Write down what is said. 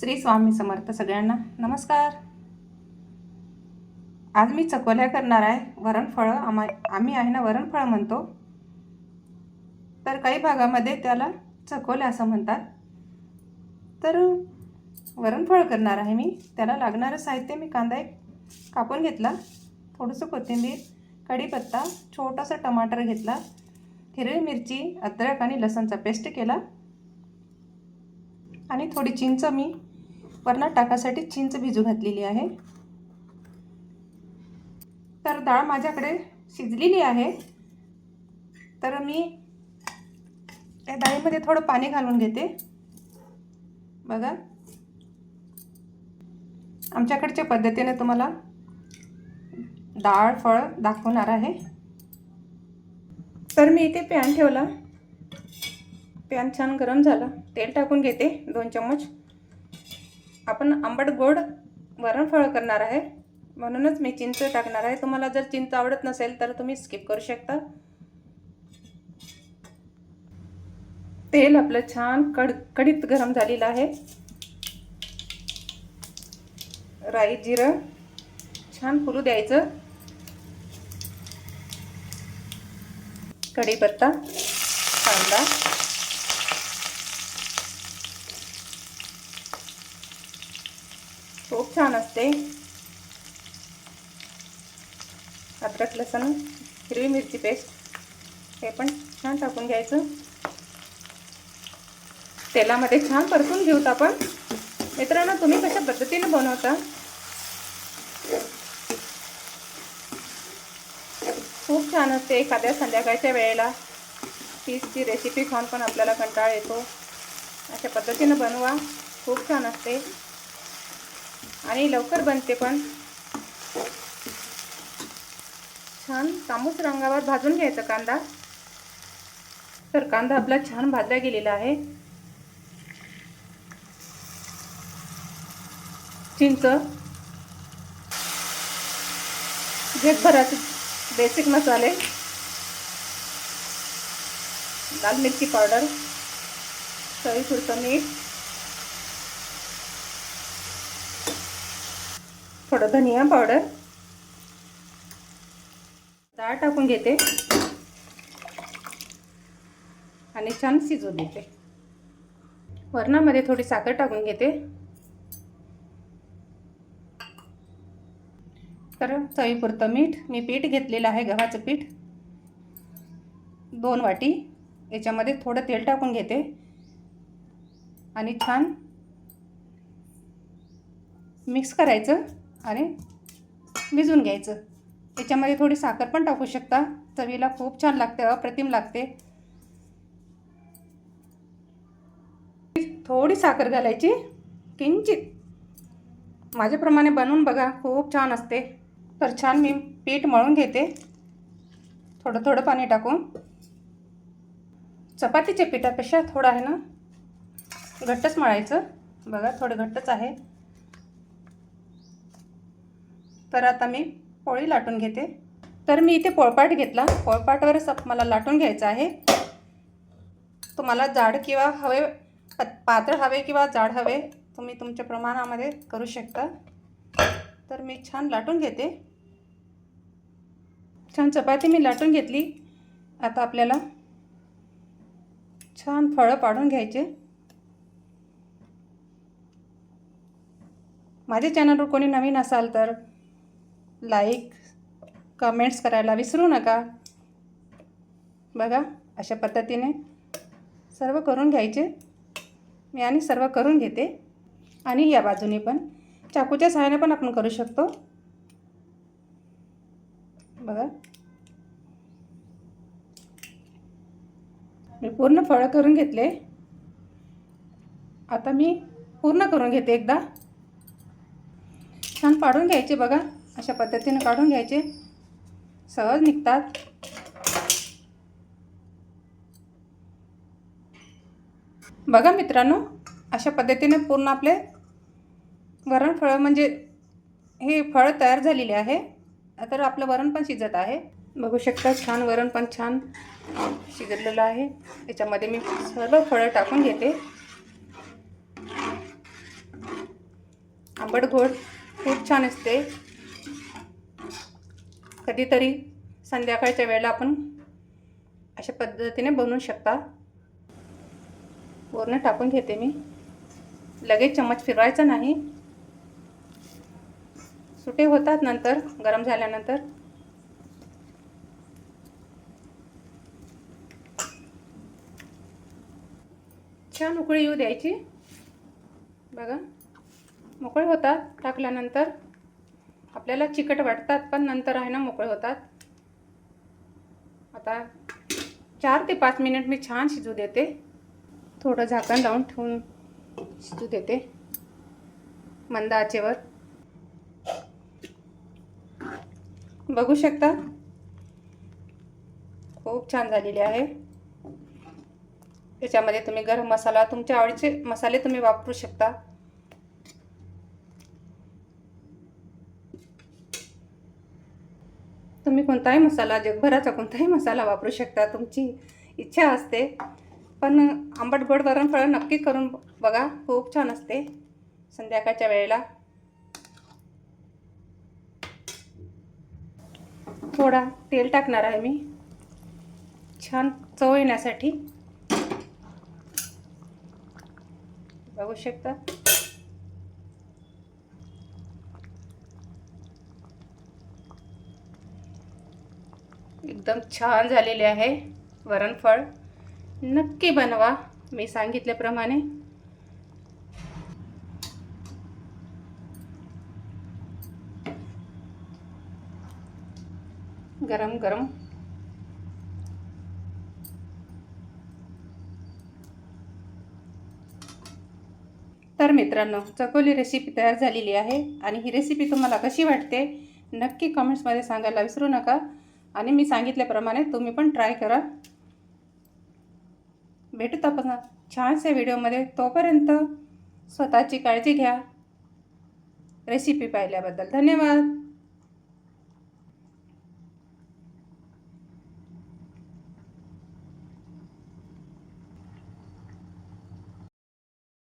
श्री स्वामी समर्थ सगळ्यांना नमस्कार. आज मी चकोल्या करणार आहे. वरणफळं आम्हा आम्ही आहे ना वरणफळं म्हणतो. तर काही भागामध्ये त्याला चकोल्या असं म्हणतात. तर वरणफळं करणार आहे मी. त्याला लागणारं साहित्य मी कांदा एक कापून घेतला. थोडंसं कोथिंबीर कढीपत्ता छोटासा टमाटर घेतला. हिरवी मिरची अद्रक आणि लसणचा पेस्ट केला. आणि थोडी चिंच मी वरणात टाकासाठी चिंच भिजू घातलेली आहे. तर डाळ माझ्याकडे शिजलेली आहे. तर मी त्या डाळीमध्ये थोडं पाणी घालून घेते. बघा. आमच्याकडच्या पद्धतीने तुम्हाला डाळ फळ दाखवणार आहे. तर मी इथे पॅन ठेवला. पॅन छान गरम झालं. तेल टाकून घेते दोन चम्मच. आपण आंबट गोड वरणफळ करणार आहे. म्हणूनच मी चिंच टाकणार आहे. तुम्हाला जर चिंच आवडत नसेल तर तुम्ही स्किप करू शकता. तेल आपलं छान कड कडीत गरम झालेलं आहे. राई जिरं छान फुलू द्यायचं. कढीपत्ता कांदा खूप छान असते. अद्रक लसण हिरवी मिरची पेस्ट हे पण छान टाकून घ्यायचं. तेलामध्ये छान परतून घेऊत आपण. मित्रांनो तुम्ही कशा पद्धतीने बनवता? खूप छान असते एखाद्या संध्याकाळच्या वेळेला. तीसची रेसिपी खाऊन पण आपल्याला कंटाळ येतो. अशा पद्धतीनं बनवा. खूप छान असते. आणि लवकर बनते पण. छान तांबूस रंगावर भाजून घ्यायचा कांदा. तर कांदा आपला छान भाजला गेलेला आहे. चिंच. जगभराचे बेसिक मसाले. लाल मिरची पावडर. चवीपुरतं मीठ. थोडं धनिया पावडर डाळ टाकून घेते. आणि छान शिजू देते. वरणामध्ये थोडी साखर टाकून घेते. तर चवीपुरतं मीठ मी पीठ घेतलेलं आहे गव्हाचं पीठ. दोन वाटी. याच्यामध्ये थोडं तेल टाकून घेते. आणि छान मिक्स करायचं. आणि भिजून घ्यायचं. याच्यामध्ये थोडी साखर पण टाकू शकता. चवीला खूप छान लागते अप्रतिम लागते. थोडी साखर घालायची किंचित. माझ्याप्रमाणे बनवून बघा खूप छान असते. तर छान मी पीठ मळून घेते. थोडं थोडं पाणी टाकून. चपातीच्या पिठापेक्षा थोडं आहे ना घट्टच मळायचं. बघा थोडं घट्टच आहे. तर आता मी पोळी लाटून घेते. तर मी इथे पोळपाट घेतला. पोळपाटवरच मला लाटून घ्यायचं आहे. तुम्हाला जाड किंवा हवे पातळ हवे किंवा जाड हवे तुम्ही तुमच्या प्रमाणामध्ये करू शकता. तर मी छान लाटून घेते. छान चपाती मी लाटून घेतली. आता आपल्याला छान फळं पाडून घ्यायचे. माझ्या चॅनलवर कोणी नवीन असाल तर लाईक कमेंट्स करायला विसरू नका. बघा अशा पद्धतीने सर्व करून घ्यायचे. मी आणि सर्व करून घेते. आणि या बाजूने पण चाकूच्या सहाय्याने पण आपण करू शकतो. बघा. मी पूर्ण फळं करून घेतले. आता मी पूर्ण करून घेते एकदा. छान पाडून घ्यायचे बघा. अशा पद्धतीने काढून घ्यायचे. सहज निघतात. बघा मित्रांनो अशा पद्धतीने पूर्ण आपले वरण फळं म्हणजे हे फळं तयार झालेले आहे. तर आपलं वरण पण शिजत आहे. बघू शकता छान वरण पण छान शिजलेलं आहे. याच्यामध्ये मी सर्व फळं टाकून घेते. आंबट गोड खूप छान असते. कधीतरी संध्याकाळच्या वेळेला आपण अशा पद्धतीने बनवू शकता. पूर्ण टाकून घेते मी. लगेच चम्मच फिरवायचा नाही. सुटे होतात नंतर गरम झाल्यानंतर. छान उकळी येऊ द्यायची. बघा मोकळे होतात. टाकल्यानंतर आपल्याला चिकट वाटतात पण नंतर आहे ना मोकळे होतात. आता चार ते पाच मिनिट मी छान शिजू देते. थोडं झाकण लावून ठेवून शिजू देते. मंद आचेवर. बघू शकता? खूप छान झालेली आहे. त्याच्यामध्ये तुम्ही गरम मसाला तुमच्या आवडीचे मसाले तुम्ही वापरू शकता. तुम्ही कोणताही मसाला जगभराचा कोणताही मसाला वापरू शकता तुमची इच्छा असते. पण आंबट गोड वरणफळं नक्की करून बघा खूप छान असते संध्याकाळच्या वेळेला. थोडा तेल टाकणार आहे मी. छान चव येण्यासाठी. बघू शकता. एकदम छान झालेले आहे. वरणफळ नक्की बनवा मी सांगितल्याप्रमाणे. गरम गरम. तर मित्रांनो चकोली रेसिपी तयार झालेली आहे आणि ही रेसिपी तुम्हाला कशी वाटते नक्की कमेंट्समध्ये सांगायला विसरू नका. आणि मी सांगितल्याप्रमाणे तुम्ही पण ट्राय करा. भेटूत आपण छानशा व्हिडिओमध्ये तोपर्यंत स्वतःची काळजी घ्या. रेसिपी पाहिल्याबद्दल धन्यवाद.